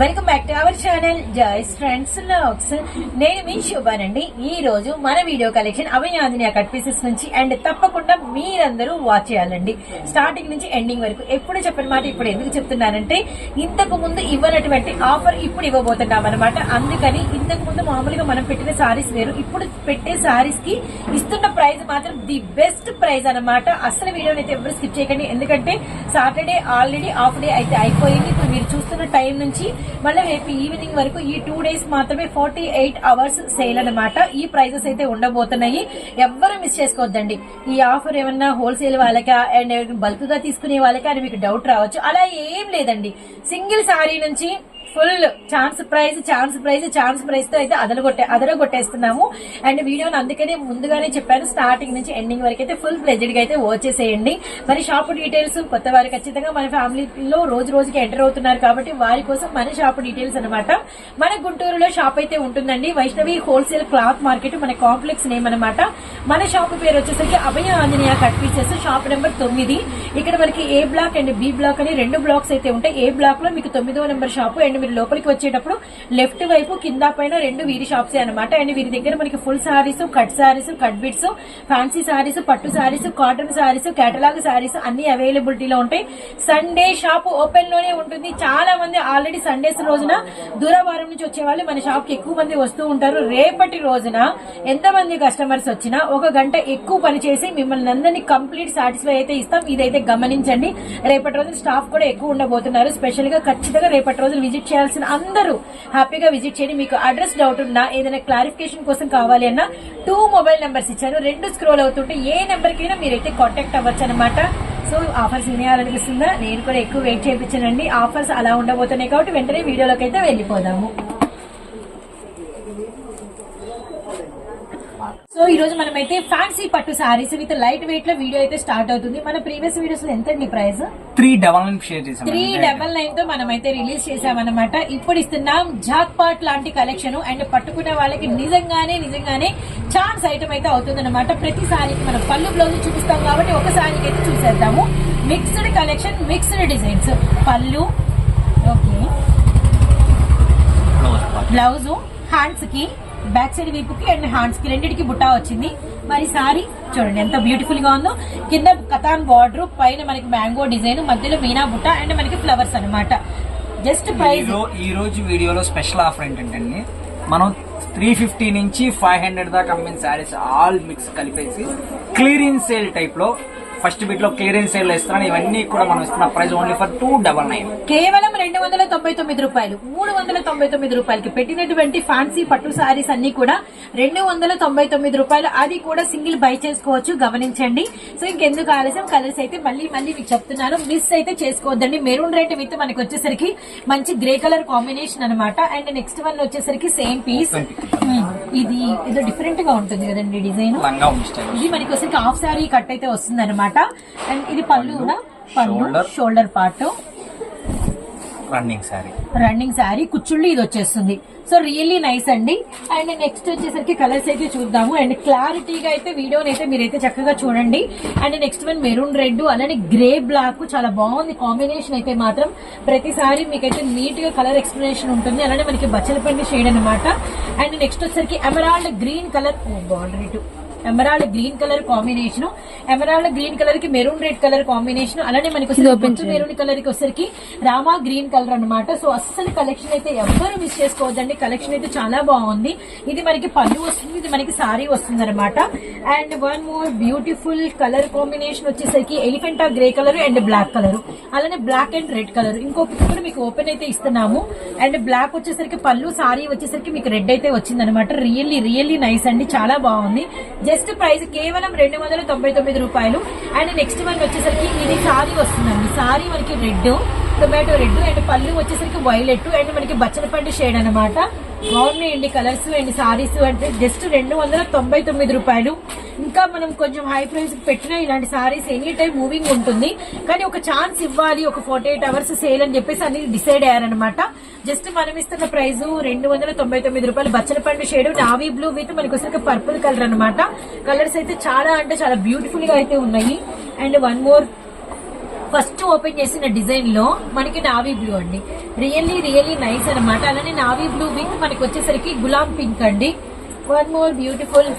welcome back to our channel joys friends logs నేను మీ శుభానండి. ఈ రోజు మన video collection Abhayanjaneya cut pieces నుంచి అండ్ తప్పకుండా మీరందరూ వాచ్ చేయాలండి. స్టార్టింగ్ నుంచి ఎండింగ్ వరకు ఎప్పుడు చెప్పిన మాట ఇప్పుడు ఎందుకు చెప్తున్నానంటే ఇంతకు ముందు ఇవ్వనటువంటి ఆఫర్ ఇప్పుడు ఇవ్వబోతున్నాం అనమాట అందుకని ఇంతకు ముందు మామూలుగా మనం పెట్టిన సారీస్ వేరు. ఇప్పుడు పెట్టే సారీస్కి ఇస్తున్న ప్రైస్ మాత్రం ది బెస్ట్ ప్రైస్ అనమాట అసలు వీడియోని అయితే ఎవరు స్కిప్ చేయకండి. ఎందుకంటే సాటర్డే ఆల్రెడీ హాఫ్ డే అయితే అయిపోయింది. ఇప్పుడు మీరు చూస్తున్న టైం నుంచి మళ్ళీ రేపు ఈవినింగ్ వరకు ఈ టూ డేస్ మాత్రమే ఫార్టీ ఎయిట్ అవర్స్ సేల్ అనమాట ఈ ప్రైజెస్ అయితే ఉండబోతున్నాయి. ఎవ్వరు మిస్ చేసుకోవద్దండి. ఈ ఆఫర్ ఏమన్నా హోల్సేల్ వాళ్ళకా? అండ్ బల్క్గా తీసుకునే వాళ్ళకా? అని మీకు డౌట్ రావచ్చు. అలా ఏం లేదండి. సింగిల్ సారీ నుంచి full chance price chance price chance ప్రైజ్తో అయితే అదలగొట్టే అదరగొట్టేస్తున్నాము అండ్ వీడియోని అందుకనే ముందుగానే చెప్పాను స్టార్టింగ్ నుంచి ఎండింగ్ వరకు అయితే ఫుల్ ప్లెజెడ్గా అయితే వచ్చేసేయండి మరి షాప్ డీటెయిల్స్ కొత్త వారు ఖచ్చితంగా మన ఫ్యామిలీలో రోజు రోజుకి ఎంటర్ అవుతున్నారు కాబట్టి వారి కోసం మన షాప్ డీటెయిల్స్ అనమాట మన గుంటూరులో షాప్ అయితే ఉంటుందండి. వైష్ణవి హోల్సేల్ క్లాత్ మార్కెట్ మన కాంప్లెక్స్ నేమ్ అనమాట మన షాప్ పేరు వచ్చేసరికి Abhaya Anjaneya cut pieces shop number తొమ్మిది. ఇక్కడ మనకి A block and B block అని రెండు బ్లాక్స్ అయితే ఉంటాయి. ఏ బ్లాక్లో మీకు తొమ్మిదో నెంబర్ షాప్ అండ్ మీరు లోపలికి వచ్చేటప్పుడు లెఫ్ట్ వైపు కింద పైన రెండు వీరి షాప్స్ అనమాట అండ్ వీరి దగ్గర మనకి full saris cut saris cut bits fancy saris పట్టు saris cotton saris catalogue saris అన్ని అవైలబిలిటీలో ఉంటాయి. సండే షాప్ ఓపెన్లోనే ఉంటుంది. చాలా మంది ఆల్రెడీ సండేస్ రోజున దూరవారం నుంచి వచ్చే వాళ్ళు మన షాప్కి ఎక్కువ మంది వస్తూ ఉంటారు. రేపటి రోజున ఎంత మంది కస్టమర్స్ వచ్చినా ఒక గంట ఎక్కువ పని చేసి మిమ్మల్ని అందరినీ కంప్లీట్ సాటిస్ఫై అయితే ఇస్తాం. ఇదైతే గమనించండి. రేపటి రోజు స్టాఫ్ కూడా ఎక్కువ ఉండబోతున్నారు. స్పెషల్గా ఖచ్చితంగా రేపటి రోజు విజిట్ చేయాల్సిన అందరూ హ్యాపీగా విజిట్ చేయండి. మీకు అడ్రస్ డౌట్ ఉన్నా ఏదైనా క్లారిఫికేషన్ కోసం కావాలి అన్నా టూ మొబైల్ నెంబర్స్ ఇచ్చాను. రెండు స్క్రోల్ అవుతుంటే ఏ నెంబర్కైనా మీరైతే కాంటాక్ట్ అవ్వచ్చు అనమాట సో ఆఫర్స్ వినేయాలనిపిస్తుందా? నేను కూడా ఎక్కువ వెయిట్ చేయించానండి. ఆఫర్స్ అలా ఉండబోతున్నాయి కాబట్టి వెంటనే వీడియోలోకి అయితే వెళ్ళిపోదాము. సో ఈ రోజు మనమైతే fancy pattu sarees with light వెయిట్లో వీడియో అయితే స్టార్ట్ అవుతుంది. మన ప్రీవియస్ వీడియోస్లో ఎంత అండి price? Three double nine share చేసాం త్రీ డబల్ నైన్తో మనమైతే రిలీజ్ చేసామన్నమాట ఇప్పుడు ఇస్తున్నాం జాక్ పాట్ లాంటి కలెక్షన్. అండ్ పట్టుకున్న వాళ్ళకి నిజంగానే నిజంగానే ఛాన్స్ ఐటమ్ అయితే అవుతుందన్నమాట. ప్రతి సారీకి మనం పళ్ళు బ్లౌజ్ చూపిస్తాం కాబట్టి ఒక సారీకి అయితే చూసేద్దాము. Mixed collection mixed designs. Pallu okay. Blouse. హ్యాండ్స్కి బ్యాక్ సైడ్ వీపుకి అండ్ హ్యాండ్స్కి రెండింటికి బుట్టా వచ్చింది. మరి సారీ చూడండి ఎంత బ్యూటిఫుల్గా ఉందో. కింద కథాన్ బార్డర్ పైన మనకి మ్యాంగో డిజైన్ మధ్యలో మీనా బుట్ట అండ్ మనకి ఫ్లవర్స్ అన్నమాట. జస్ట్ ప్రైస్ ఈ రోజు వీడియోలో స్పెషల్ ఆఫర్ ఏంటంటే మనం త్రీ ఫిఫ్టీ నుంచి ఫైవ్ హండ్రెడ్ దాకా అమ్మిన శారీస్ ఆల్ మిక్స్ కలిపేసి క్లియరెన్స్ సేల్ టైప్లో ఫస్ట్ బిట్లో క్లియరెన్స్ సేల్ ఇస్తున్నాను ఇవన్నీ కూడా మనం ఇస్తున్న price only for two double nine. కేవలం రెండు వందల తొంభై తొమ్మిది రూపాయలు. మూడు వందల తొంభై తొమ్మిది రూపాయలకి పెట్టినటువంటి ఫ్యాన్సీ పట్టు సారీస్ అన్ని కూడా రెండు వందల తొంభై తొమ్మిది రూపాయలు. అది కూడా సింగిల్ బై చేసుకోవచ్చు. గమనించండి. సో ఇంకెందుకు ఆలస్యం? కలర్స్ అయితే మళ్ళీ మళ్ళీ మీకు చెప్తున్నాను. మిస్ అయితే చేసుకోవద్దండి. మెరూన్ రెడ్ విత్ మనకి వచ్చేసరికి మంచి గ్రే కలర్ కాంబినేషన్ అన్నమాట. అండ్ నెక్స్ట్ వన్ వచ్చేసరికి సేమ్ పీస్ ఇది ఇది డిఫరెంట్గా ఉంటుంది కదండి డిజైన్. ఇది మనకి వచ్చేసరికి హాఫ్ సారీ కట్ అయితే వస్తుంది అనమాట అండ్ ఇది పళ్ళు కూడా. Pallu. Shoulder. Part. Running sari. Running sari. కుచ్చుళ్ళు ఇది వచ్చేస్తుంది. సో రియల్లీ నైస్ అండి. అండ్ నెక్స్ట్ వచ్చేసరికి కలర్స్ అయితే చూద్దాము. అండ్ క్లారిటీగా అయితే వీడియోని అయితే మీరైతే చక్కగా చూడండి. And next one maroon red అలానే గ్రే బ్లాక్ చాలా బాగుంది కాంబినేషన్ అయితే మాత్రం. ప్రతిసారి మీకైతే నీట్గా కలర్ ఎక్స్ప్లెనేషన్ ఉంటుంది. అలానే మనకి బచ్చలపండి షేడ్ అనమాట అండ్ నెక్స్ట్ వచ్చేసరికి ఎమరాల్డ్ గ్రీన్ కలర్ బార్డర్ ఇటు emerald green colour combination emerald green కలర్కి మెరూన్ రెడ్ కలర్ కాంబినేషన్ అలానే మనకి మెరూన్ కలర్కి వచ్చరికి రామా గ్రీన్ కలర్ అన్నమాట. సో అస్సలు కలెక్షన్ అయితే ఎవ్వరు మిస్ చేసుకోవద్దండి. కలెక్షన్ అయితే చాలా బాగుంది. ఇది మనకి పళ్ళు వస్తుంది ఇది మనకి సారీ వస్తుంది అనమాట and one more beautiful colour combination వచ్చేసరికి Elephanta grey colour and black colour. అలానే బ్లాక్ అండ్ రెడ్ కలర్. ఇంకొకటి కూడా మీకు ఓపెన్ అయితే ఇస్తున్నాము. అండ్ బ్లాక్ వచ్చేసరికి పళ్ళు సారీ వచ్చేసరికి మీకు రెడ్ అయితే వచ్చింది అనమాట రియల్లీ రియల్లీ నైస్ అండి. చాలా బాగుంది. జస్ట్ ప్రైస్ కేవలం రెండు వందల తొంభై తొమ్మిది రూపాయలు. అండ్ నెక్స్ట్ వన్ వచ్చేసరికి ఇది సారీ వస్తుందండి. సారీ మనకి రెడ్ టొమాటో రెడ్ అండ్ పళ్ళు వచ్చేసరికి వైలెట్ అండ్ మనకి బచ్చలపండు షేడ్ అనమాట బాగున్నాయండి కలర్స్ అండ్ సారీస్ అంటే జస్ట్ రెండు వందల తొంభై తొమ్మిది రూపాయలు. ఇంకా మనం కొంచెం హై ప్రైస్ పెట్టినా ఇలాంటి సారీస్ ఎనీ టైం మూవింగ్ ఉంటుంది. కానీ ఒక ఛాన్స్ ఇవ్వాలి ఒక ఫార్టీ ఎయిట్ అవర్స్ సేల్ అని చెప్పేసి అన్ని డిసైడ్ అయ్యారనమాట జస్ట్ మనం ఇస్తున్న ప్రైస్ రెండు వందల తొంభై తొమ్మిది రూపాయలు బచ్చలపండు షేడ్ నావీ బ్లూ విత్ మనకి వచ్చేసరికి పర్పుల్ కలర్ అనమాట కలర్స్ అయితే చాలా అంటే చాలా బ్యూటిఫుల్గా అయితే ఉన్నాయి. And one more first open చేసిన డిజైన్లో మనకి నావీ బ్లూ అండి. రియల్లీ రియల్లీ నైస్ అనమాట అలానే నావీ బ్లూ విత్ మనకి వచ్చేసరికి గులాం పింక్ అండి. One more beautiful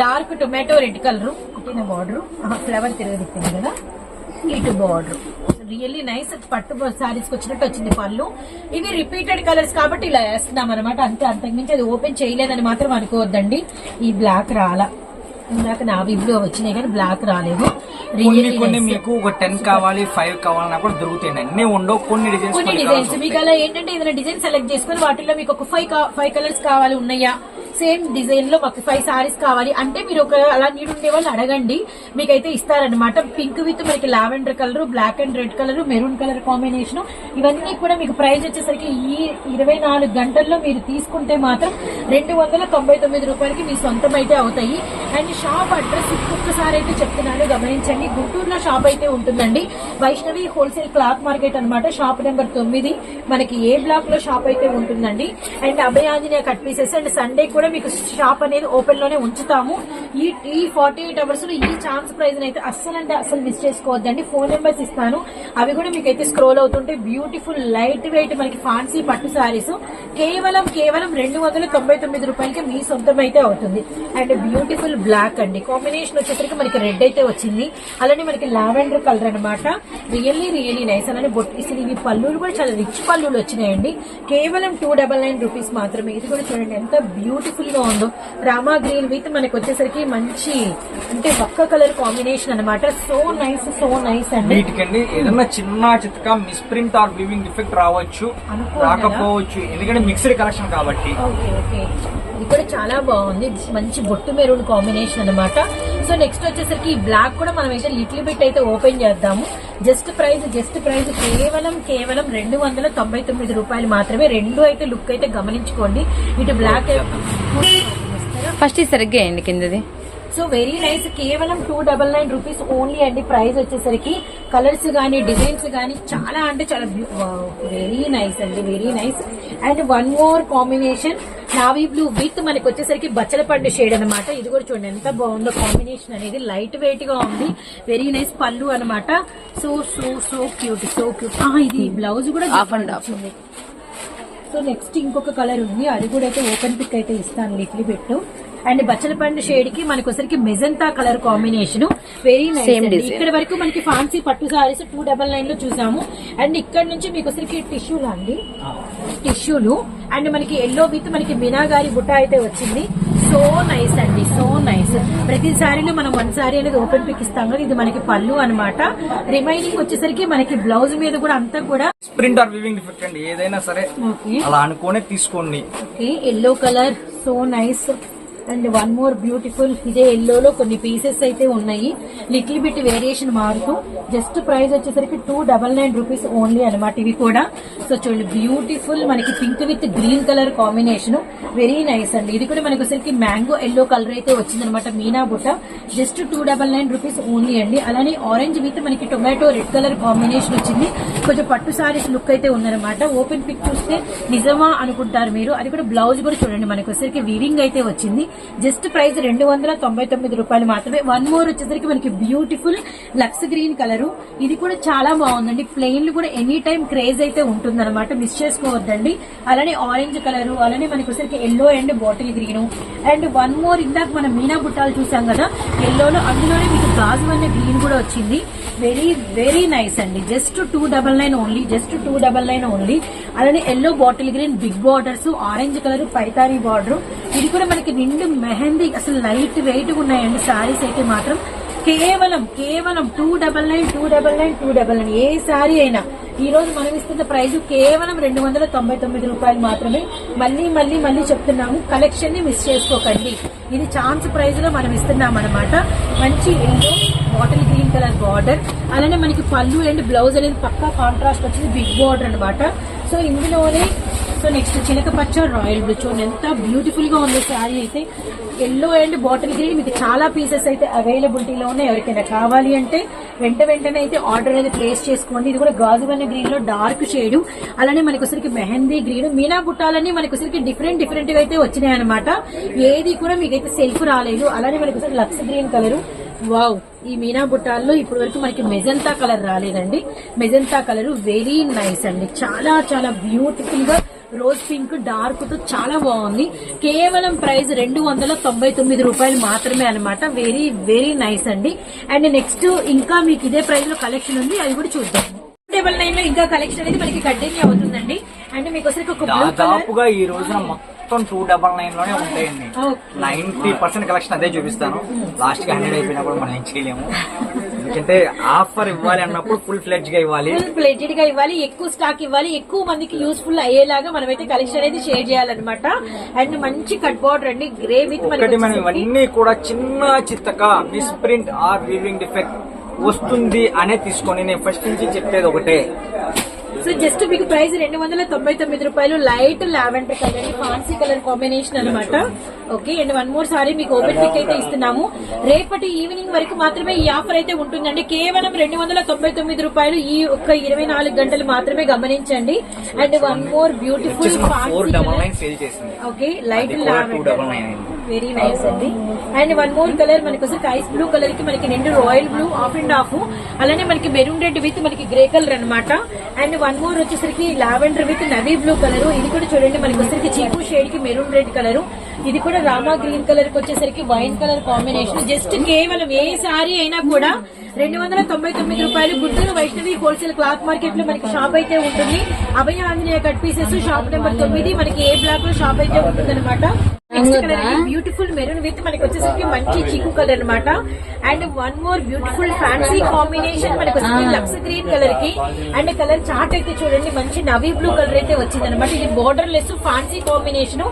dark tomato red colour పుట్టిన బార్డర్ ఫ్లవర్ తిరగదిప్పింది కదా. ఇటు బార్డర్ రియల్లీ నైస్ పట్టు సారీస్ వచ్చినట్టు వచ్చింది పళ్ళు. ఇవి రిపీటెడ్ కలర్స్ కాబట్టి ఇలా వేస్తున్నాం అనమాట అంతే అంతకుమించి అది ఓపెన్ చేయలేదని మాత్రం అనుకోవద్దండి. ఈ బ్లాక్ రాలా. ఇందాక నావీ బ్లూ వచ్చినాయి కానీ బ్లాక్ రాలేదు. కొన్ని కొన్ని. మీకు ఒక టెన్ కావాలి ఫైవ్ కావాలన్నా కూడా దొరుకుతాయి. అన్ని ఉండవు. కొన్ని డిజైన్స్ కొన్ని డిజైన్స్ మీకు అలా ఏంటంటే ఏదైనా డిజైన్ సెలెక్ట్ చేసుకుని వాటిల్లో మీకు ఒక ఫైవ్ ఫైవ్ కలర్స్ కావాలి ఉన్నాయా? సేమ్ డిజైన్లో మాకు ఫైవ్ సారీస్ కావాలి. అంటే మీరు ఒక అలా నీడు ఉండే వాళ్ళు అడగండి. మీకైతే ఇస్తారనమాట పింక్ విత్ మనకి lavender colour black and red colour maroon colour combination ఇవన్నీ కూడా మీకు ప్రైస్ వచ్చేసరికి ఈ ఇరవై నాలుగు గంటల్లో మీరు తీసుకుంటే మాత్రం రెండు వందల తొంభై తొమ్మిది రూపాయలకి మీ సొంతం అయితే అవుతాయి. అండ్ షాప్ అడ్రస్ ఇంకొకసారి అయితే చెప్తున్నాను. గమనించండి. గుంటూరులో షాప్ అయితే ఉంటుందండి. వైష్ణవి హోల్సేల్ క్లాత్ మార్కెట్ అన్నమాట. షాప్ నెంబర్ తొమ్మిది. మనకి ఏ బ్లాక్లో షాప్ అయితే ఉంటుందండి. And Abhaya cut pieces and Sunday కూడా మీకు షాప్ అనేది ఓపెన్లోనే ఉంచుతాము. ఈ ఈ ఫార్టీ ఎయిట్ అవర్స్లో ఈ ఛాన్స్ ప్రైజ్ అయితే అస్సలు అంటే అస్సలు మిస్ చేసుకోవద్దండి. ఫోన్ నెంబర్స్ ఇస్తాను. అవి కూడా మీకు అయితే స్క్రోల్ అవుతుంటే బ్యూటిఫుల్ లైట్ వెయిట్ మనకి ఫాన్సీ పట్టు సారీస్ కేవలం కేవలం రెండు వందల తొంభై తొమ్మిది రూపాయలకి మీ సొంతం అయితే అవుతుంది. అండ్ బ్యూటిఫుల్ బ్లాక్ అండి. కాంబినేషన్ వచ్చేసరికి మనకి రెడ్ అయితే వచ్చింది. అలానే మనకి లావెండర్ కలర్ అన్నమాట. రియల్లీ రియల్లీ నైస్ అలానే బొట్ అసలు ఇవి పళ్ళులు కూడా చాలా రిచ్ పళ్ళులు వచ్చినాయండి. కేవలం టూ డబల్ నైన్ రూపీస్ మాత్రమే. ఇది కూడా చూడండి ఎంత బ్యూటిఫుల్ గా ఉందో. రామా గ్రీన్ విత్ మనకి వచ్చేసరికి మంచి అంటే ఒక్క కలర్ కాంబినేషన్ అన్నమాట. సో నైస్ సో నైస్ అండి. వీటికండి ఏదన్నా చిన్న చిత్క మిస్ప్రింట్ ఆర్ వివింగ్ డిఫెక్ట్ రావచ్చు రాకపోవచ్చు. ఎందుకంటే మిక్స్డ్ కలెక్షన్ కాబట్టి. Okay okay. ఇది కూడా చాలా బాగుంది. మంచి బొట్టు మెరూన్ కాంబినేషన్ అన్నమాట. సో నెక్స్ట్ వచ్చేసరికి ఈ బ్లాక్ కూడా మనం అయితే లిటిల్ బిట్ అయితే ఓపెన్ చేద్దాము. జస్ట్ ప్రైస్ జస్ట్ ప్రైస్ కేవలం కేవలం రెండు వందల తొంభై తొమ్మిది రూపాయలు మాత్రమే. రెండు అయితే లుక్ అయితే గమనించుకోండి. ఇటు బ్లాక్ ఫస్ట్ ఇది సరిగ్గా అయింది కిందది? సో వెరీ నైస్ కేవలం two double nine rupees only అండి ప్రైస్ వచ్చేసరికి. కలర్స్ గానీ డిజైన్స్ గానీ చాలా అంటే చాలా వెరీ నైస్ అండి very nice and one more combination navy blue with మనకి వచ్చేసరికి బచ్చల పండు షేడ్ అన్నమాట. ఇది కూడా చూడండి ఎంత బాగుందో కాంబినేషన్ అనేది. లైట్ వెయిట్గా ఉంది. వెరీ నైస్ పళ్ళు అన్నమాట. So so so cute so cute ఇది బ్లౌజ్ కూడా and half. వచ్చింది సో నెక్స్ట్ ఇంకొక కలర్ ఉంది. అది కూడా అయితే ఓపెన్ పిక్ అయితే ఇస్తాను లిటిల్ పెట్టు అండ్ బచ్చల పండు షేడ్కి మనకి వచ్చరికి magenta colour combination very nice. ఇక్కడ వరకు మనకి ఫాన్సీ పట్టు సారీస్ టూ డబల్ నైన్లో చూసాము. అండ్ ఇక్కడ నుంచి మీకు వచ్చరికి టిష్యూలు అండి. టిష్యూలు అండ్ మనకి ఎల్లో విత్ మనకి మీనాగారి బుట్ట అయితే వచ్చింది. సో నైస్ అండి. సో నైస్ ప్రతి సారీలో మనం వన్ సారీ అనేది ఓపెన్ పిక్ ఇస్తాం కదా. ఇది మనకి పళ్ళు అన్నమాట. రిమైనింగ్ వచ్చేసరికి మనకి బ్లౌజ్ మీద కూడా అంతా కూడా స్ప్రింట్ ఆర్ వివింగ్ డిఫెక్ట్ అండి. ఏదైనా సరే అలా అనుకోనే తీసుకోండి. Okay yellow colour so nice and one more beautiful ఇదే ఎల్లోలో కొన్ని పీసెస్ అయితే ఉన్నాయి. లిటిల్ బిట్ వేరియేషన్ మారుతూ జస్ట్ ప్రైస్ వచ్చేసరికి two double nine rupees only అనమాట ఇవి కూడా. సో చూడండి బ్యూటిఫుల్ మనకి pink with green colour combination. Very nice అండి. ఇది కూడా మనకు వచ్చేసరికి మ్యాంగో ఎల్లో కలర్ అయితే వచ్చిందనమాట మీనా బుట్ట. Just two double nine rupees only అండి. అలానే ఆరెంజ్ విత్ మనకి టొమాటో రెడ్ కలర్ కాంబినేషన్ వచ్చింది. కొంచెం పట్టు సారీస్ లుక్ అయితే ఉందనమాట ఓపెన్ పిక్ చూస్తే నిజమా అనుకుంటారు మీరు. అది కూడా బ్లౌజ్ కూడా చూడండి మనకి వచ్చేసరికి వీవింగ్ అయితే వచ్చింది. జస్ట్ ప్రైస్ రెండు వందల తొంభై తొమ్మిది రూపాయలు మాత్రమే. వన్ మోర్ వచ్చేసరికి మనకి బ్యూటిఫుల్ లక్స్ గ్రీన్ కలర్ ఇది కూడా చాలా బాగుందండి. ప్లెయిన్లు కూడా ఎనీ టైం క్రేజ్ అయితే ఉంటుందన్నమాట. మిస్ చేసుకోవద్దండి. అలానే ఆరెంజ్ కలర్ అలానే మనకి వచ్చేసరికి yellow and bottle green and one more ఇందాక మనం మీనా బుట్టాలు చూసాం కదా. ఎల్లోలో అందులోనే మీకు గాజు అనే గ్రీన్ కూడా వచ్చింది. వెరీ వెరీ నైస్ అండి. Just two double nine only just two double nine only. అలానే yellow bottle green big borders orange colour పైతారీ border. ఇది కూడా మనకి నిండు మెహందీ అసలు లైట్ వెయిట్ ఉన్నాయండి. సారీస్ అయితే మాత్రం కేవలం కేవలం two double nine two double nine two double nine. ఏ సారీ అయినా ఈ రోజు మనం ఇస్తున్న ప్రైస్ కేవలం రెండు వందల తొంభై తొమ్మిది రూపాయలు మాత్రమే. మళ్ళీ మళ్ళీ మళ్ళీ చెప్తున్నాము. కలెక్షన్ని మిస్ చేసుకోకండి. ఇది ఛాన్స్ ప్రైస్లో మనం ఇస్తున్నాం అనమాట మంచి yellow bottle green colour border. అలానే మనకి పళ్ళు అండ్ బ్లౌజ్ అనేది పక్కా కాంట్రాస్ట్ వచ్చింది బిగ్ బార్డర్ అనమాట సో ఇందులోనే సో నెక్స్ట్ చిలక పచ్చ రాయల్ బ్లూ. చూడండి ఎంత బ్యూటిఫుల్గా ఉంది శారీ అయితే. ఎల్లో అండ్ బాటిల్ గ్రీన్ మీకు చాలా పీసెస్ అయితే అవైలబిలిటీలో ఉన్నాయి. ఎవరికైనా కావాలి అంటే వెంట వెంటనే అయితే ఆర్డర్ అనేది ప్లేస్ చేసుకోండి. ఇది కూడా గాజు వన్న గ్రీన్లో డార్క్ షేడ్ అలానే మనకి ఒకసారికి మెహందీ గ్రీన్ మీనా గుట్టాలన్నీ మనకి ఒకసారికి డిఫరెంట్ డిఫరెంట్గా అయితే వచ్చినాయి అనమాట ఏది కూడా మీకైతే సెల్ఫ్ రాలేదు. అలానే మనకి ఒకసారి లక్స్ గ్రీన్ కలర్ వావ్ ఈ మీనా బుట్టాల్లో ఇప్పటి వరకు మనకి మెజంతా కలర్ రాలేదండి. మెజంతా కలర్ వెరీ నైస్ అండి. చాలా చాలా బ్యూటిఫుల్గా రోజ్ పింక్ డార్క్తో చాలా బాగుంది. కేవలం ప్రైస్ రెండు వందల తొంభై తొమ్మిది రూపాయలు మాత్రమే అన్నమాట. వెరీ వెరీ నైస్ అండి. అండ్ నెక్స్ట్ ఇంకా మీకు ఇదే ప్రైస్లో కలెక్షన్ ఉంది. అది కూడా చూద్దాం. డబల్ నైన్లో ఇంకా కలెక్షన్ అనేది మనకి కంటిన్యూ అవుతుందండి. అండ్ మీకు వచ్చరికి ఒక బ్లూ కలర్ దాదాపుగా ఈ రోజున మొత్తం టూ డబల్ నైన్లోనే ఉంటాయండి. నైన్టీ పర్సెంట్ కలెక్షన్ అదే చూపిస్తాను. లాస్ట్కి హండ్రెడ్ అయిపోయినప్పుడు మనం ఏం చేయలేము. ఎందుకంటే ఆఫర్ ఇవ్వాలి అన్నప్పుడు ఫుల్ ఫ్లెడ్జ్గా ఇవ్వాలి. ఫుల్ ప్లేటెడ్గా ఇవ్వాలి ఎక్కువ స్టాక్ ఇవ్వాలి ఎక్కువ మందికి యూస్ఫుల్ అయ్యేలాగా మనమైతే కలెక్షన్ అనేది షేర్ చేయాలన్నమాట. అండ్ మంచి కట్ బోర్డర్ అండి గ్రే విత్ ఒకటి మనం ఇవన్నీ కూడా చిన్న చిత్తక misprint or weaving defect వస్తుంది అనే తీసుకొని నేను ఫస్ట్ నుంచి చెప్పేది ఒకటే. సో జస్ట్ మీకు ప్రైస్ రెండు వందల తొంభై తొమ్మిది రూపాయలు light lavender colour fancy colour combination అన్నమాట. Okay and one more sari మీకు ఓపెన్ పిక్ అయితే ఇస్తున్నాము. రేపటి ఈవినింగ్ వరకు మాత్రమే ఈ ఆఫర్ అయితే ఉంటుందండి. కేవలం రెండు వందల తొంభై తొమ్మిది రూపాయలు ఈ ఒక్క ఇరవై నాలుగు గంటలు మాత్రమే గమనించండి. And one more beautiful okay light lavender very nice అండి. అండ్ వన్ మోర్ కలర్ మనకి వస్తే ఐస్ బ్లూ కలర్కి మనకి రెండు royal blue half and half అలానే మనకి మెరూన్ రెడ్ విత్ మనకి గ్రే కలర్ అన్నమాట. అండ్ వన్ మోర్ వచ్చేసరికి lavender with navy blue colour ఇది కూడా చూడండి మనకి వచ్చేసరికి చీకు షేడ్కి మెరూన్ రెడ్ కలర్ ఇది కూడా రామా గ్రీన్ కలర్కి వచ్చేసరికి వైన్ కలర్ కాంబినేషన్ జస్ట్ కేవలం ఏ సారీ అయినా కూడా రెండు వందల తొంభై తొమ్మిది రూపాయలు గుడ్డూరు వైష్ణవి హోల్సేల్ క్లాత్ మార్కెట్లో మనకి షాప్ అయితే ఉంటుంది. Abhaya Anjaneya cut pieces shop number తొమ్మిది. మనకి ఏ బ్లాక్లో షాప్ అయితే ఉంటుంది బ్యూటిఫుల్ మెరూన్ విత్ మనకి వచ్చేసరికి మంచి చీకు కలర్ అన్నమాట. And one more beautiful fancy combination మనకి వచ్చేసరికి లక్స్ గ్రీన్ కలర్కి. అండ్ కలర్ చార్ట్ అయితే చూడండి మంచి నవీ బ్లూ కలర్ అయితే వచ్చింది అనమాట ఇది బోర్డర్ లెస్ ఫ్యాన్సీ కాంబినేషన్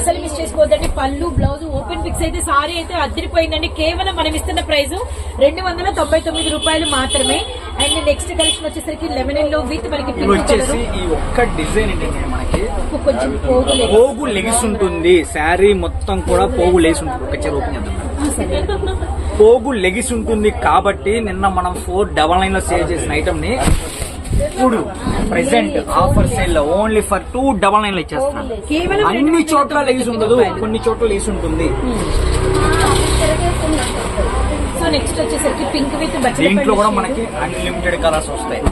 అసలు మిస్ చేసుకోవద్దండి. పళ్ళు బ్లౌజ్ ఓపెన్ పిక్స్ అయితే సారీ అయితే అద్దరిపోయిందండి. కేవలం మనం ఇస్తున్న ప్రైస్ రెండు వందల తొంభై తొమ్మిది రూపాయలు మాత్రమే. అండ్ నెక్స్ట్ కలెక్షన్ వచ్చేసరికి లెమన్ ఎల్లో విత్ మనకి వచ్చేసి ఈ ఒక్క డిజైన్ ఏంటంటే మనకి? కొంచెం పోగులు పోగు లెగిసి ఉంటుంది. శారీ మొత్తం కూడా పోగు లేసి ఉంటుంది. ఒక చెరువు పోగు లెగిసి ఉంటుంది కాబట్టి నిన్న మనం ఫోర్ డబల్ నైన్లో సేల్ చేసిన ఐటమ్ని ఇప్పుడు ప్రెసెంట్ ఆఫర్ సేల్లో ఓన్లీ ఫర్ టూ డబల్ నైన్లో ఇచ్చేస్తున్నాను అన్ని చోట్ల లెగిసి ఉండదు. కొన్ని చోట్ల లేసి ఉంటుంది. నెక్స్ట్ వచ్చేసరికి పింక్ విత్ దీంట్లో కూడా మనకి అన్లిమిటెడ్ కలర్స్ వస్తాయి.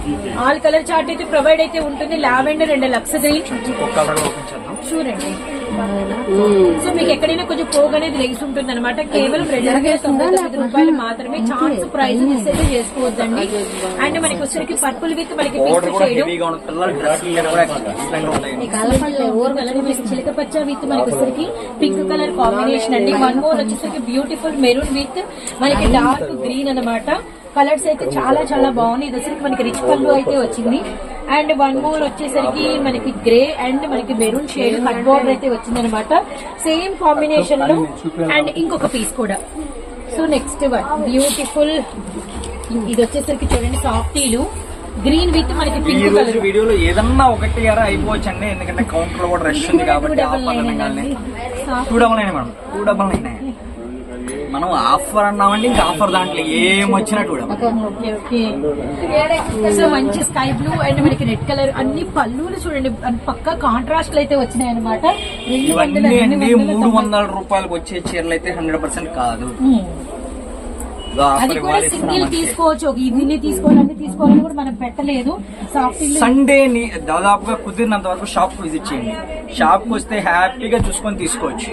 ఆల్ కలర్ చార్ట్ అయితే ప్రొవైడ్ అయితే ఉంటుంది. లావెండర్ అండ్ లక్స్ గ్రీన్ చూడండి. సో మీకు ఎక్కడైనా కొంచెం పోగు అనేది లెగిసి ఉంటుంది అనమాట కేవలం రెండు వందల తొంభై తొమ్మిది రూపాయలు మాత్రమే ఛాన్స్ ప్రైస్ అయితే చేసుకోవద్దండి. అండ్ మనకి వచ్చరికి పర్పుల్ విత్ మనకి చిలక పచ్చ విత్ మనకి వచ్చరికి పింక్ కలర్ కాంబినేషన్ అండి. వన్ మోర్ వచ్చేసరికి బ్యూటిఫుల్ మెరూన్ విత్ మనకి డార్క్ గ్రీన్ అన్నమాట. కలర్స్ అయితే చాలా చాలా బాగున్నాయి. ఇది వచ్చరికి మనకి రిచ్ పళ్ళు అయితే వచ్చింది. అండ్ వన్ మోర్ వచ్చేసరికి మనకి గ్రే అండ్ మనకి మెరూన్ షేడ్ కట్ బోర్డర్ అయితే వచ్చింది అనమాట సేమ్ కాంబినేషన్లో అండ్ ఇంకొక పీస్ కూడా. సో నెక్స్ట్ వన్ బ్యూటిఫుల్ ఇది వచ్చేసరికి చూడండి సాఫ్టీలు గ్రీన్ విత్ మనకి పింక్ కలర్ వీడియోలో ఏదన్నా ఒకటి అరా అయిపోవచ్చు అండి ఎందుకంటే కౌంటర్లో కూడా రష్ ఉంది కాబట్టి two double nine madam. Two double nine మనం ఆఫర్ అన్నామండి ఇంకా ఆఫర్ దాంట్లో ఏం వచ్చినా two double okay okay. So మంచి స్కై బ్లూ అండ్ మనకి రెడ్ కలర్ అన్ని పళ్ళులు చూడండి. పక్కా కాంట్రాస్ట్ అయితే వచ్చినాయి అనమాట ఇవన్నీ మూడు వందల రూపాయలకు వచ్చే చీరలు అయితే హండ్రెడ్ పర్సెంట్ కాదు. అది కూడా సింగిల్. తీసుకోవచ్చు. ఒక ఇదిని తీసుకోవాలని తీసుకోవాలని కూడా మనం పెట్టలేదు. సండే ని దాదాపుగా కుదిరినంత వరకు షాప్కు విజిట్ చేయండి. షాప్కు వస్తే హ్యాపీగా చూసుకొని తీసుకోవచ్చు.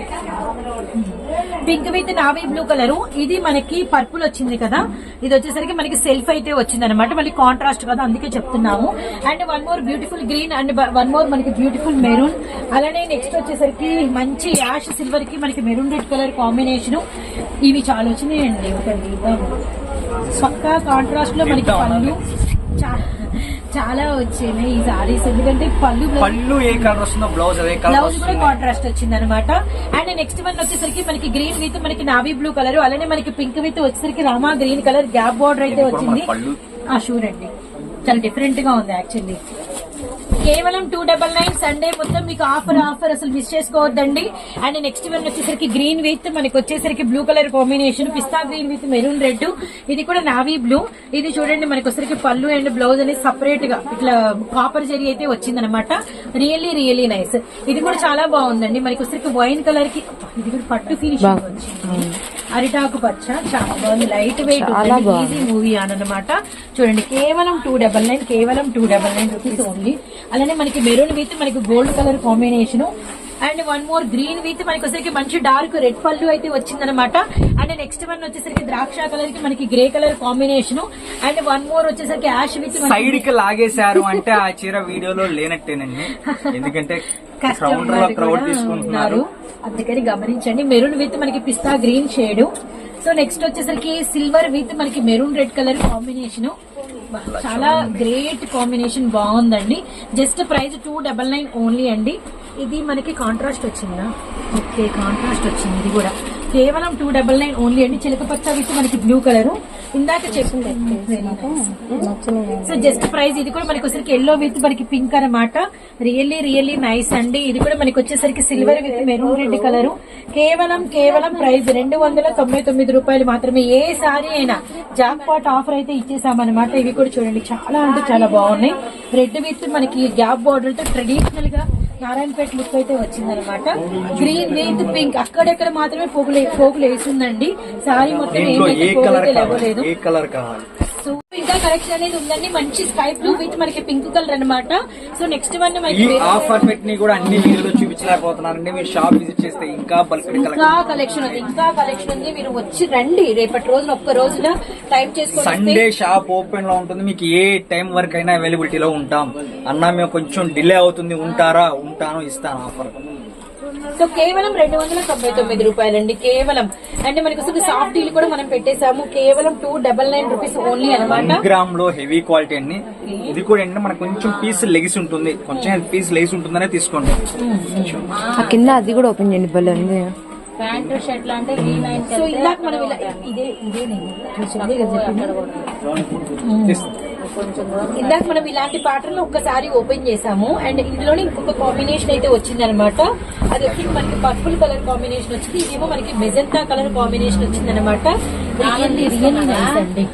Pink with navy blue colour. ఇది మనకి పర్పుల్ వచ్చింది కదా. ఇది వచ్చేసరికి మనకి సెల్ఫ్ అయితే వచ్చింది అనమాట మళ్ళీ కాంట్రాస్ట్ కదా అందుకే చెప్తున్నాము. And one more beautiful green and one more మనకి బ్యూటిఫుల్ మెరూన్ అలానే నెక్స్ట్ వచ్చేసరికి మంచి యాష్ సిల్వర్కి మనకి మెరూన్ రెడ్ కలర్ కాంబినేషన్ ఇవి చాలా వచ్చినాయండి. ఒకటి పక్కా కాంట్రాస్ట్లో మనకి పళ్ళు. చా- చాలా వచ్చినాయి ఈ సారీస్ ఎందుకంటే పళ్ళు పళ్ళు ఏ కలర్ వస్తుందో బ్లౌజ్ అదే కలర్ బ్లౌజ్ కూడా కాంట్రాస్ట్ వచ్చింది అనమాట అండ్ నెక్స్ట్ వన్ వచ్చేసరికి మనకి గ్రీన్ విత్ మనకి నావీ బ్లూ కలర్ అలానే మనకి పింక్ విత్ వచ్చేసరికి Rama green colour gap border అయితే వచ్చింది. ఆ షూర్ అండి చాలా డిఫరెంట్గా ఉంది యాక్చువల్లీ కేవలం టూ డబల్ నైన్ సండే మొత్తం మీకు ఆఫర్ ఆఫర్ అసలు మిస్ చేసుకోవద్దండి. అండ్ నెక్స్ట్ వన్ వచ్చేసరికి గ్రీన్ విత్ మనకి వచ్చేసరికి బ్లూ కలర్ కాంబినేషన్ పిస్తా గ్రీన్ విత్ మెరూన్ రెడ్ ఇది కూడా నావీ బ్లూ ఇది చూడండి మనకి వచ్చేసరికి పళ్ళు అండ్ బ్లౌజ్ అనేది సపరేట్గా. ఇట్లా కాపర్ జరీ అయితే వచ్చిందనమాట. రియల్లీ రియల్లీ నైస్ ఇది కూడా చాలా బాగుందండి. మనకి వచ్చేసరికి వైన్ కలర్కి ఇది కూడా పట్టు ఫినిషింగ్ వచ్చింది అరిటాకు పచ్చ చాలా బాగుంది. Light weight. ఈజీ మూవీ అనమాట చూడండి కేవలం టూ డబల్ నైన్ కేవలం two double nine rupees only అలానే మనకి మెరూన్ విత్ మనకి gold colour combination and one more green with మనకి వచ్చేసరికి మంచి డార్క్ రెడ్ పళ్ళు అయితే వచ్చిందనమాట అండ్ నెక్స్ట్ వన్ వచ్చేసరికి ద్రాక్ష కలర్కి మనకి grey colour combination and one more వచ్చేసరికి యాష్ విత్ సైడ్కి లాగేశారు అంటే ఆ చీర వీడియోలో లేనట్టేనండి. ఎందుకంటే క్రౌడ్ తీసుకుంటున్నారు. అందుకని గమనించండి. మెరూన్ విత్ మనకి పిస్తా గ్రీన్ షేడ్ సో నెక్స్ట్ వచ్చేసరికి సిల్వర్ విత్ మనకి మెరూన్ రెడ్ కలర్ కాంబినేషన్ చాలా గ్రేట్ కాంబినేషన్ బాగుందండి. Just price two double nine only అండి. ఇది మనకి కాంట్రాస్ట్ వచ్చిందా? ఓకే కాంట్రాస్ట్ వచ్చింది. ఇది కూడా. కేవలం టూ డబల్ నైన్ ఓన్లీ అండి. చిలక పచ్చ విత్ మనకి బ్లూ కలర్ ఇందాక చెప్పింది సో జస్ట్ ప్రైస్ ఇది కూడా మనకి వచ్చేసరికి ఎల్లో విత్ మనకి పింక్ అన్నమాట. రియల్లీ రియల్లీ నైస్ అండి. ఇది కూడా మనకి వచ్చేసరికి silver with maroon red colour కేవలం కేవలం ప్రైస్ రెండు వందల తొంభై తొమ్మిది రూపాయలు మాత్రమే. ఏ సారీ అయినా జాక్ పాట్ ఆఫర్ అయితే ఇచ్చేసామన్నమాట. ఇవి కూడా చూడండి. చాలా అంటే చాలా బాగున్నాయి. రెడ్ విత్ మనకి గ్యాప్ బార్డర్తో ట్రెడిషనల్గా నారాయణపేట లుక్ అయితే వచ్చిందనమాట. గ్రీన్ విత్ పింక్ అక్కడెక్కడ మాత్రమే పోగులు పోగులు వేసిందండి సారీ మొత్తం ఏమైతే పోగులు లేవలేదు. ఏ కలర్ కావాలి? సో ఇంకా కలెక్షన్ అనేది ఉందండి. మంచి స్కై బ్లూ విత్ మనకి పింక్ కలర్ అన్నమాట. సో నెక్స్ట్ వన్ ఈ ఆఫర్ పెట్టిని కూడా అన్ని వీడియోలో చూపించలేకపోతున్నారండి మీరు షాప్ విజిట్ చేస్తే ఇంకా బల్క్ ఇంకా కలెక్షన్ ఉంది ఇంకా కలెక్షన్ ఉంది. మీరు వచ్చి రండి. రేపటి రోజున ఒక్క రోజున టైం చేసుకొని సండే షాప్ ఓపెన్లో ఉంటుంది. మీకు ఏ టైం వరకు అయినా అవైలబిలిటీలో ఉంటాం. అన్నా మేము కొంచెం డిలే అవుతుంది. ఉంటారా? ఉంటాను ఇస్తాను ఆఫర్. సో కేవలం రెండు వందల తొంభై తొమ్మిది రూపాయలండి కేవలం. అంటే మనకి అసలు సాఫ్ట్ డీల్ కూడా మనం పెట్టేసాము కేవలం two double nine rupees only అనమాట. గ్రామ్లో హెవీ క్వాలిటీ అండి. ఇది కూడా ఏంటంటే మనకు కొంచెం పీస్ లెగిసి ఉంటుంది. కొంచెం పీస్ లెగిసి ఉంటుందనే తీసుకోండి. ఆ కింద అది కూడా ఓపెన్ చేయండి భలే ఉంది. ప్యాంట్ షర్ట్ అంటే వీ నైన్ సో ఇందాక మనం ఇలా ఇదే ఇదే నేను ఇందాక మనం ఇలాంటి ప్యాటర్న్ ఒక్కసారి ఓపెన్ చేసాము. అండ్ ఇందులోనే ఇంకొక కాంబినేషన్ అయితే వచ్చింది అనమాట అది వచ్చి మనకి పర్పుల్ కలర్ కాంబినేషన్ వచ్చింది. ఇదేమో మనకి మెజంతా కలర్ కాంబినేషన్ వచ్చింది అనమాట రియల్లీ రియల్లీ నైస్ అండి.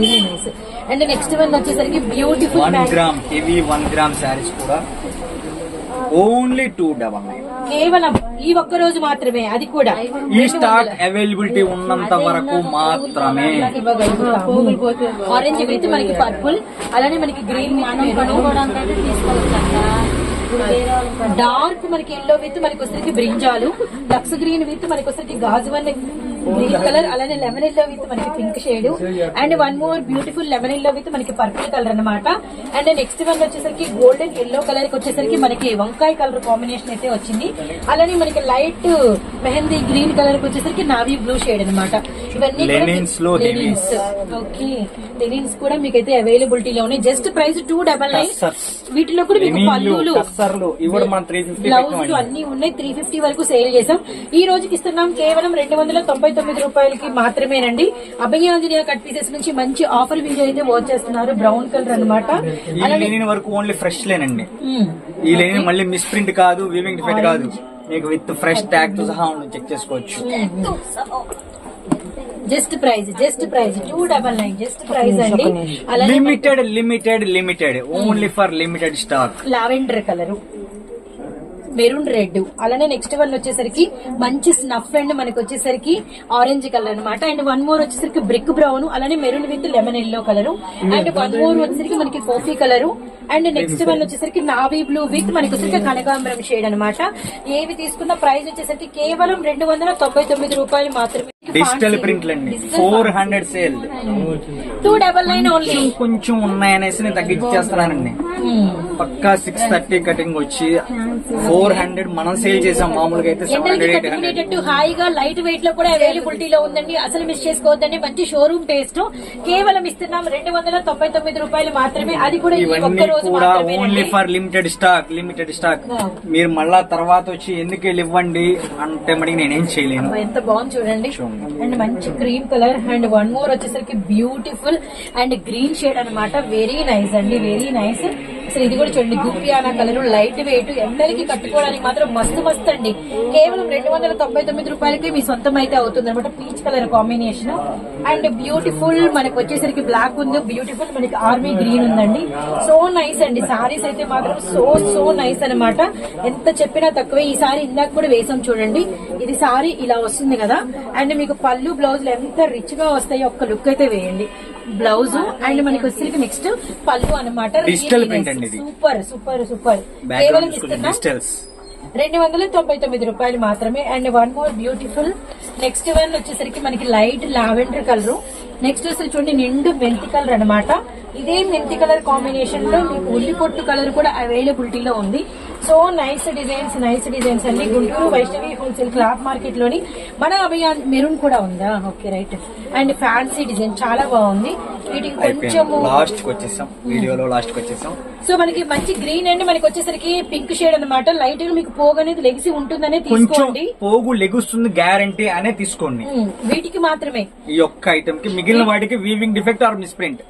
Really nice and next one వచ్చేసరికి beautiful one gram heavy one gram saris కూడా. ఓన్లీ టూ డబల్ నైన్ కేవలం ఈ ఒక్క రోజు మాత్రమే అది కూడా. ఈ స్టాక్ అవైలబిలిటీ ఉన్నంత వరకు మాత్రమే. ఆరెంజ్ విత్ మనకి పర్పుల్ అలానే మనకి గ్రీన్ డార్క్ మనకి ఎల్లో విత్ మనకి వచ్చరికి బ్రింజాలు లక్స్ గ్రీన్ విత్ మనకి వచ్చరికి గాజు వన్ గ్రీన్ కలర్ అలానే లెమన్ ఎల్లో విత్ మనకి pink shade and one more beautiful lemon yellow with మనకి పర్పుల్ కలర్ అన్నమాట. అండ్ నెక్స్ట్ వన్ వచ్చేసరికి గోల్డెన్ ఎల్లో కలర్కి వచ్చేసరికి మనకి వంకాయ కలర్ కాంబినేషన్ అయితే వచ్చింది. అలానే మనకి లైట్ మెహందీ గ్రీన్ కలర్కి వచ్చేసరికి నావీ బ్లూ షేడ్ అన్నమాట. ఇవన్నీ కూడా లెనిన్స్ ఓకే లెనిన్స్ కూడా మీకైతే అవైలబిలిటీ లో ఉన్నాయి just price two double nine. వీటిలో కూడా మీకు పల్లులు బ్లౌజులు అన్ని ఉన్నాయి. త్రీ ఫిఫ్టీ వరకు సేల్ చేసాం. ఈ రోజుకి ఇస్తున్నాం కేవలం రెండు వందల తొంభై తొమ్మిది రూపాయలకి మాత్రమేనండి. అభయాంజనేయ కట్ పీసెస్ నుంచి మంచి ఆఫర్ వీడియో అయితే వాచ్ చేస్తున్నారు. బ్రౌన్ కలర్ ఈ లెనిన్ వరకు ఓన్లీ ఫ్రెష్ లేనండి. ఈ లెనిన్ మళ్ళీ మిస్ ప్రింట్ కాదు వీవింగ్ డిఫెక్ట్ కాదు. మీకు విత్ ఫ్రెష్ ట్యాగ్తో సహా చెక్ చేసుకోవచ్చు. Just price just price two double nine just price అండి. Limited limited limited only for limited stock lavender colour maroon red. అలానే నెక్స్ట్ వన్ వచ్చేసరికి మంచి స్నఫ్ అండ్ మనకి వచ్చేసరికి ఆరెంజ్ కలర్ అన్నమాట. అండ్ వన్ మోర్ వచ్చేసరికి బ్రిక్ బ్రౌన్ అలానే maroon with lemon yellow colour and one more వచ్చేసరికి మనకి coffee colour and next one వచ్చేసరికి నావీ బ్లూ విత్ మనకి వచ్చేసరికి కనకాంబరం షేడ్ అన్నమాట. ఏవి తీసుకున్న ప్రైస్ వచ్చేసరికి కేవలం రెండు వందల తొంభై తొమ్మిది రూపాయలు మాత్రమే డిజిటల్ ప్రింట్లు అండి four hundred sale two double nine only కొంచెం ఉన్నాయనేసి నేను తగ్గించేస్తున్నానండి. పక్కా సిక్స్ థర్టీ కటింగ్ వచ్చి ఫోర్ హండ్రెడ్ మనం సేల్ చేసాం మామూలుగా అయితే సెవెన్ హండ్రెడ్ ఎయిట్ హండ్రెడ్ హాయిగా లైట్ వెయిట్లో కూడా అవైలబిలిటీ లో ఉందండి. అసలు మిస్ చేసుకోవద్దండి. మంచి షోరూమ్ టేస్ట్ కేవలం ఇస్తున్నాం రెండు వందల తొంభై తొమ్మిది రూపాయలు మాత్రమే. అది కూడా ఇవన్నీ కూడా only for limited stock limited stock మీరు మళ్ళా తర్వాత వచ్చి ఎందుకు వెళ్ళి ఇవ్వండి అంటే మరి నేనేం చేయలేను. ఎంత బాగుంది చూడండి. అండ్ మంచి cream colour and one more వచ్చేసరికి బ్యూటిఫుల్ అండ్ గ్రీన్ షేడ్ అన్నమాట. వెరీ నైస్ అండి వెరీ నైస్ అసలు ఇది కూడా చూడండి. గుప్పియానా కలర్ లైట్ వెయిట్ ఎండలకి కట్టుకోవడానికి మాత్రం మస్తు మస్తు అండి. కేవలం రెండు వందల తొంభై తొమ్మిది రూపాయలకి మీ సొంతం అయితే అవుతుంది అనమాట peach colour combination and beautiful మనకు వచ్చేసరికి బ్లాక్ ఉంది. బ్యూటిఫుల్ మనకి ఆర్మీ గ్రీన్ ఉందండి. సో నైస్ అండి. సారీస్ అయితే మాత్రం సో సో నైస్ అన్నమాట. ఎంత చెప్పినా తక్కువే. ఈ సారీ ఇందాక కూడా వేసాం చూడండి. ఇది సారీ ఇలా వస్తుంది కదా. అండ్ మీకు పళ్ళు బ్లౌజ్ ఎంత రిచ్గా వస్తాయో ఒక్క లుక్ అయితే వేయండి. బ్లౌజ్ అండ్ మనకి వచ్చేసరికి నెక్స్ట్ పళ్ళు అనమాట అండి. Super super super. కేవలం డిజిటల్స్ రెండు వందల తొంభై తొమ్మిది రూపాయలు మాత్రమే and one more beautiful. Next one వచ్చేసరికి మనకి లైట్ లావెండర్ కలర్ నెక్స్ట్ వచ్చి చూడండి నిండు మెంతి కలర్ అన్నమాట. ఇదే మెంతి కలర్ కాంబినేషన్లో మీకు ఉల్లి పొట్టు కలర్ కూడా అవైలబిలిటీలో ఉంది. So nice designs nice designs అన్ని గుంటూరు వైష్ణవి హోల్సేల్ క్లాత్ మార్కెట్లోని మన అభియాన్ మెరూన్ కూడా ఉందా? Okay right. And fancy design చాలా బాగుంది. వీటికి కొంచెము లాస్ట్ వచ్చేసాం. వీడియోలో లాస్ట్ వచ్చేసాం. సో మనకి మంచి గ్రీన్ అండ్ మనకి వచ్చేసరికి పింక్ షేడ్ అన్నమాట. లైట్గా మీకు పోగు అనేది లెగిసి ఉంటుందనే కొంచెం తీసుకోండి. పోగు లెగుస్తుంది గ్యారంటీ అనే తీసుకోండి. వీటికి మాత్రమే. ఈ ఒక్క ఐటమ్కి మిగిలిన వాటికి వీవింగ్ డిఫెక్ట్ ఆర్ మిస్ప్రింట్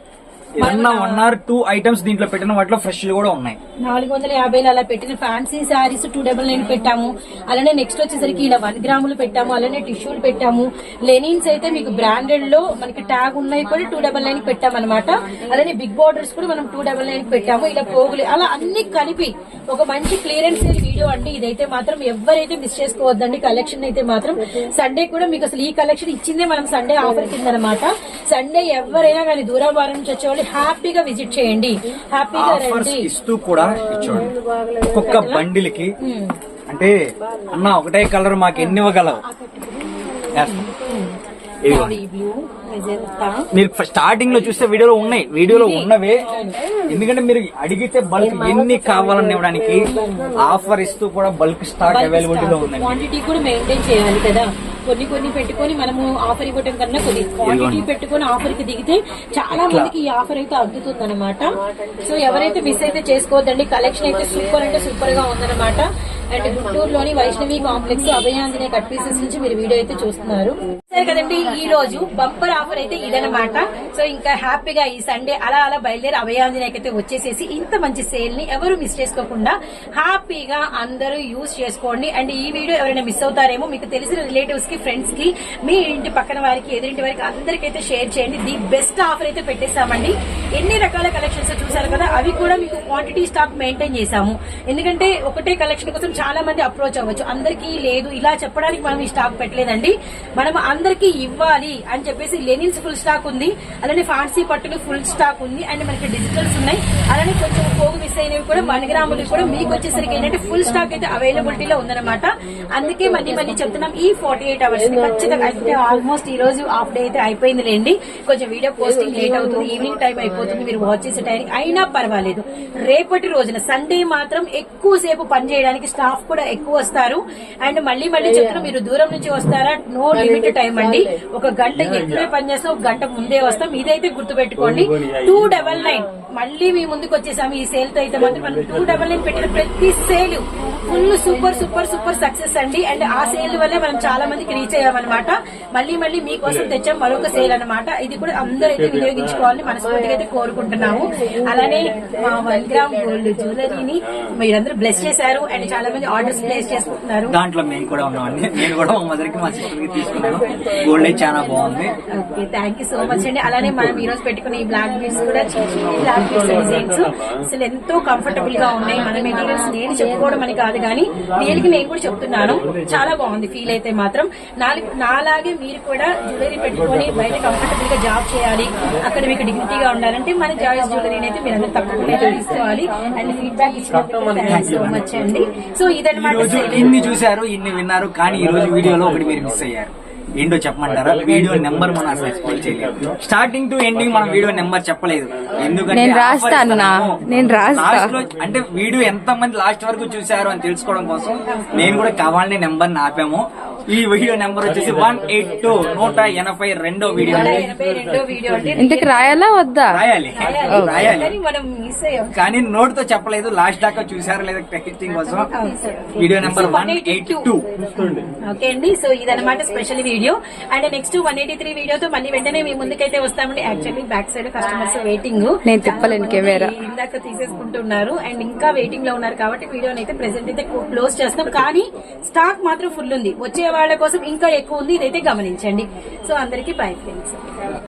ఏదన్నా వన్ ఆర్ టూ ఐటమ్స్ దీంట్లో పెట్టిన వాటిలో ఫ్రెష్ కూడా ఉన్నాయి. నాలుగు వందల యాభై అలా పెట్టిన fancy saris two double nine పెట్టాము. అలానే నెక్స్ట్ వచ్చేసరికి ఇలా వన్ గ్రాములు పెట్టాము. అలానే టిష్యూలు పెట్టాము. లెనిన్స్ అయితే మీకు బ్రాండెడ్లో మనకి ట్యాగ్ ఉన్నాయి కూడా టూ డబల్ నైన్ పెట్టాము అనమాట అలానే బిగ్ బార్డర్స్ కూడా మనం టూ డబల్ నైన్ పెట్టాము. ఇలా పోగులు అలా అన్ని కలిపి ఒక మంచి క్లియరెన్స్ వీడియో అండి. ఇదైతే మాత్రం ఎవరైతే మిస్ చేసుకోవద్దండి కలెక్షన్ అయితే మాత్రం సండే కూడా మీకు అసలు ఈ కలెక్షన్ ఇచ్చిందే మనం సండే ఆఫర్ కింద అనమాట సండే ఎవరైనా కానీ దూరం వారం నుంచి వచ్చేవాళ్ళు హ్యాపీగా విజిట్ చేయండి. హ్యాపీగా ఆఫర్స్ రండి. ఇస్తూ కూడా ఇచ్చోండి ఒక్కొక్క బండిల్కి అంటే అన్న ఒకటే కలర్ మాకు ఎన్ని ఇవ్వగలవు? మీరు స్టార్టింగ్లో చూస్తే వీడియోలో ఉన్నాయి. వీడియోలో ఉన్నవే. ఎందుకంటే మీరు అడిగితే బల్క్ ఎన్ని కావాలని ఇవ్వడానికి ఆఫర్ ఇస్తూ కూడా బల్క్ స్టాక్ అవైలబిలిటీలో ఉందండి. క్వాంటిటీ కూడా మెయింటైన్ చేయాలి కదా. కొన్ని కొన్ని పెట్టుకొని మనము ఆఫర్ ఇవ్వటం కన్నా కొన్ని క్వాంటిటీ పెట్టుకొని ఆఫర్కి దిగితే చాలా మందికి ఈ ఆఫర్ అయితే అందుతుంది అనమాట సో ఎవరైతే మిస్ అయితే చేసుకోవద్దండి కలెక్షన్ అయితే సూపర్ అంటే సూపర్గా ఉందన్నమాట. అండ్ గుంటూరులోని Vaishnavi complex Abhayanjaneya cut pieces నుంచి మీరు వీడియో అయితే చూస్తున్నారు. కదండి ఈ రోజు బంపర్ ఆఫర్ అయితే ఇదనమాట సో ఇంకా హ్యాపీగా ఈ సండే అలా అలా బయలుదేరి అభయాంజనేయకి అయితే వచ్చేసేసి ఇంత మంచి సేల్ని ఎవరు మిస్ చేసుకోకుండా హ్యాపీగా అందరూ యూజ్ చేసుకోండి. అండ్ ఈ వీడియో ఎవరైనా మిస్ అవుతారేమో మీకు తెలిసిన రిలేటివ్స్కి ఫ్రెండ్స్కి మీ ఇంటి పక్కన వారికి ఎదురింటి వారికి అందరికైతే షేర్ చేయండి. ది బెస్ట్ ఆఫర్ అయితే పెట్టేస్తామండి ఎన్ని రకాల కలెక్షన్స్ చూసారు కదా అవి కూడా మీకు క్వాంటిటీ స్టాక్ మెయింటైన్ చేశాము. ఎందుకంటే ఒకటే కలెక్షన్ కోసం చాలా మంది అప్రోచ్ అవ్వచ్చు. అందరికీ లేదు ఇలా చెప్పడానికి మనం ఈ స్టాక్ పెట్టలేదండి. మనం అందరికీ ఇవ్వాలి అని చెప్పేసి లెనిన్స్ ఫుల్ స్టాక్ ఉంది. అలానే ఫాన్సీ పట్టులు ఫుల్ స్టాక్ ఉంది. అండ్ మనకి డిజిటల్స్ ఉన్నాయి. అలానే కొంచెం పోగు మిస్ అయినవి కూడా వన్ గ్రాములు కూడా మీకు వచ్చేసరికి ఏంటంటే ఫుల్ స్టాక్ అయితే అవైలబిలిటీలో ఉందన్నమాట. అందుకే మళ్ళీ మళ్ళీ చెప్తున్నాం ఈ ఫార్టీ ఎయిట్ అవర్స్ ఖచ్చితంగా అయితే ఆల్మోస్ట్ ఈ రోజు హాఫ్ డే అయితే అయిపోయింది లేండి. కొంచెం వీడియో పోస్టింగ్ లేట్ అవుతుంది. ఈవినింగ్ టైం అయిపోతుంది. మీరు వాచ్ చేసే టైం అయినా పర్వాలేదు. రేపటి రోజున సండే మాత్రం ఎక్కువ సేపు పని చేయడానికి స్టాఫ్ కూడా ఎక్కువ వస్తారు. అండ్ మళ్ళీ మళ్ళీ చెప్తున్నా మీరు దూరం నుంచి వస్తారా? నో లిమిట్ టైం అండి ఒక గంట ఎక్కువే పని చేస్తాం ఒక గంట ముందే వస్తాం. ఇదైతే గుర్తుపెట్టుకోండి. Two double nine. మళ్ళీ మీ ముందుకు వచ్చేసాము ఈ సేల్తో అయితే మాత్రం. మనం టూ డబల్ నైన్ పెట్టిన ప్రతి sale full super super super success అండి. అండ్ ఆ సేల్ వల్లే మనం చాలా మందికి రీచ్ అయ్యామన్నమాట. మళ్ళీ మళ్ళీ మీకోసం తెచ్చాం మరొక సేల్ అన్నమాట. ఇది కూడా అందరూ అయితే వినియోగించుకోవాలని మనస్ఫూర్తిగా అయితే కోరుకుంటున్నాము. అలానే మా వన్ గ్రామ్ గోల్డ్ జ్యువెలరీని మీరందరూ బ్లెస్ చేశారు. అండ్ చాలా మంది ఆర్డర్స్ ప్లేస్ చేసుకుంటున్నారు. దాంట్లో మేము కూడా ఉన్నామండి నేను కూడా మా మదర్కి మా సిస్టర్కి తీసుకున్నాను. గోల్డ్ చాలా బాగుంది. Okay thank you so much అండి. అలానే మనం ఈ రోజు పెట్టుకున్న ఈ బ్లాక్ బీడ్స్ కూడా బ్లాక్ డిజైన్స్ అసలు ఎంతో కంఫర్టబుల్గా ఉన్నాయి మన మెటీరియల్స్. నేను చెప్పుకోవడం అని కాదు కానీ దీనికి నేను కూడా చెప్తున్నాను. చాలా బాగుంది ఫీల్ అయితే మాత్రం. నాలుగు నాలాగే మీరు కూడా జ్యువెలరీ పెట్టుకొని బయట కంఫర్టబుల్గా జాబ్ చేయాలి. అక్కడ మీకు డిగ్నిటీగా ఉండాలంటే మన జాయిస్ జ్యువెలరీని అయితే మీరు అందరూ తప్పకుండా తీసుకోవాలి and feedback thank so much అండి. సో ఈ ఇదన్నమాట. ఇన్ని చూశారు ఇన్ని విన్నారు. కానీ ఈ రోజు వీడియోలో ఒకటి మీరు మిస్ అయ్యారు. ఏంటో చెప్పమంటారా? వీడియో నెంబర్ మనం అసలు ఎక్స్ప్లెయిన్ చేయలేదు. స్టార్టింగ్ టు ఎండింగ్ మనం వీడియో నెంబర్ చెప్పలేదు. ఎందుకంటే నేను. నేను అంటే వీడియో ఎంత మంది లాస్ట్ వరకు చూశారు అని తెలుసుకోవడం కోసం నేను కూడా కావాలని నెంబర్ ఆపాము. ఈ వీడియో నెంబర్ వచ్చేసి వన్ ఎయిట్ టూ నూట ఎనభై రెండో వీడియో నూట ఎనభై రెండో వీడియో అంటే ఇంతకు రాయాలా వద్దా? రాయాలి. రాయాలి. కానీ మనం మిస్ అయ్యాం. కానీ నోట్తో చెప్పలేదు. లాస్ట్ దాకా చూసారా లేదా టెక్స్టింగ్ కోసం. Video number one eight two. Okay అండి. సో ఇదన్నమాట special video and next one eighty three వీడియోతో మళ్ళీ వెంటనే మీ ముందుకైతే వస్తామండి. Actually back side customers waiting నేను తిప్పలేను కెమెరా. ఇందాక తీసేసుకుంటున్నారు. అండ్ ఇంకా వెయిటింగ్లో ఉన్నారు కాబట్టి వీడియోని అయితే ప్రెసెంట్ అయితే క్లోజ్ చేస్తాం కానీ స్టాక్ మాత్రం ఫుల్ ఉంది. వచ్చే వాళ్ళ కోసం ఇంకా ఎక్కువ ఉంది. ఇదైతే గమనించండి. సో అందరికీ బై ఫ్రెండ్స్.